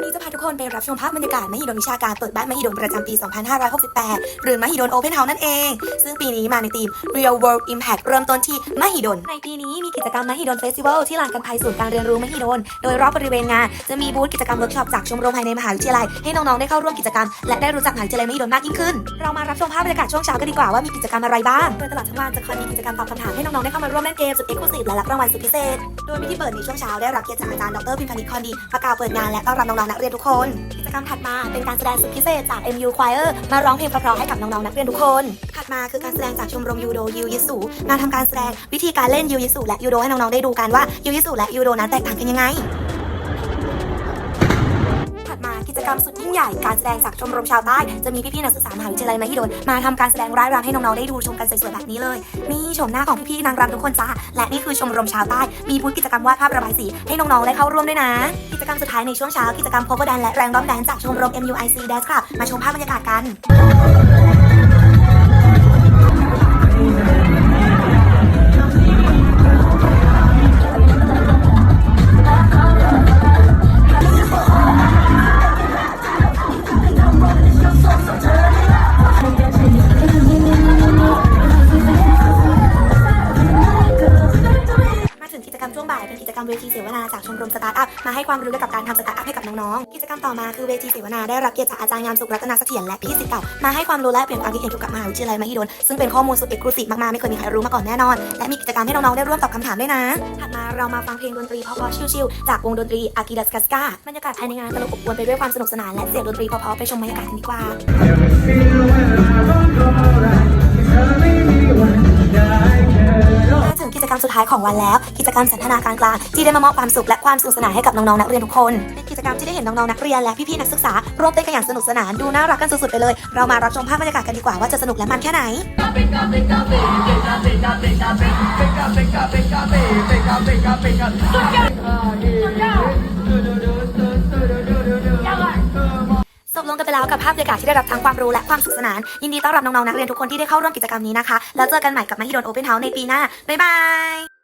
วันนี้จะพาทุกคนไปรับชมภาพบรรยากาศมหิดลวิชาการเปิดบ้านมหิดลประจำปี 2568 หรือมหิดล Open House นั่นเอง ซึ่งปีนี้มาในธีม Real World Impact เริ่มต้นที่มหิดล ในปีนี้มีกิจกรรมมหิดลเฟสติวัลที่ลานกันภัยศูนย์การเรียนรู้มหิดล โดยรอบบริเวณงานจะมีบูธกิจกรรมเวิร์กช็อปจากชมรมภายในมหาวิทยาลัยให้น้องๆได้เข้าร่วมกิจกรรมและได้รู้จักมหาวิทยาลัยมหิดลมากยิ่งขึ้น เรามารับชมภาพบรรยากาศช่วงเช้ากันดีกว่าว่ามีกิจกรรมอะไรบ้างโดยตลอดทั้งวันจะคอยมีกิจกรรมตอบคำถามให้น้องๆได้เข้ามาร่วมเล่นเกมสุดเอ็กซ์คลูซีฟและรับรางวัลสุดพิเศษ โดยมีที่เปิดในช่วงเช้าได้รับเกียรติจากอาจารย์ดรพิมพานิชคอนดีมากาวเปิดงานและต้อนรับน้องๆนักเรียนทุกคนกิจกรรมถัดมาเป็นการแสดงสุดพิเศษจาก MU Choir มาร้องเพลงเพราะๆให้กับน้องๆนักเรียนทุกคน ถัดมาคือการแสดงจากชมรมยูโดยูยิสุงาทำการแสดงวิธีการเล่นยูยิสุและยูโดให้น้องๆได้ดูกันว่ายูยิสุและยูโดนั้นแตกต่างกันยังไง รรมสุดยิ่งใหญ่การแสดงจากชมรมชาวใต้จะมีพี่ๆนักศึกษามหาวิทยาลัยมหิดลมาทำการแสดงร่ายรำให้น้องๆได้ดูชมกันสวยๆแบบนี้เลยนี่ชมหน้าของพี่ๆนางรำทุกคนจ้าและนี่คือชมรมชาวใต้ มีบูธกิจกรรมวาดภาพระบายสีให้น้องๆได้เข้าร่วมด้วยนะ กิจกรรมสุดท้ายในช่วงเช้ากิจกรรมโคเวอร์แดนและแรงร้อมแดนจากชมรม MUIC Dance Club มาชมภาพบรรยากาศกัน รมเวทีเสวนาจากชมรมสตาร์ทอัพมาให้ความรู้เกี่ยวกับการทำสตาร์ทอัพให้กับน้องๆ กิจกรรมต่อมาคือเวทีเสวนาได้รับเกียรติจากอาจารย์งามสุขรัตนเสถียรและพี่ศิษย์เก่ามาให้ความรู้และเปลี่ยนความคิดเห็นเกี่ยวกับมหาวิทยาลัยมหิดลซึ่งเป็นข้อมูลสุดเอกลูซีฟมากๆไม่เคยมีใครรู้มาก่อนแน่นอน และมีกิจกรรมให้น้องๆได้ร่วมตอบคำถามด้วยนะถัดมาเรามาฟังเพลงดนตรีเพราะๆชิลๆจากวงดนตรีอากิดัสกัสกาบรรยากาศภายในงานตลบอบอวลไปด้วยความสนุกสนานและเสียงดนตรีเพราะๆไปชมบรรยากาศกันดีกว่า ของวันแล้ว กิจกรรมสันทนาการกลางที่ได้มามอบความสุขและความสนุกสนานให้กับน้องๆนักเรียนทุกคนเป็นกิจกรรมที่ได้เห็นน้องๆนักเรียนและพี่ๆนักศึกษาร่วมเต้นกันอย่างสนุกสนานดูน่ารักกันสุดๆไปเลย เรามารับชมภาพบรรยากาศกันดีกว่าว่าจะสนุกและมันแค่ไหน จบลงกันไปแล้วกับภาพบรรยากาศที่ได้รับทั้งความรู้และความสนุกสนาน ยินดีต้อนรับน้องๆนักเรียนทุกคนที่ได้เข้าร่วมกิจกรรมนี้นะคะ แล้วเจอกันใหม่กับมหิดลโอเพนเฮาส์ในปีหน้า บ๊ายบาย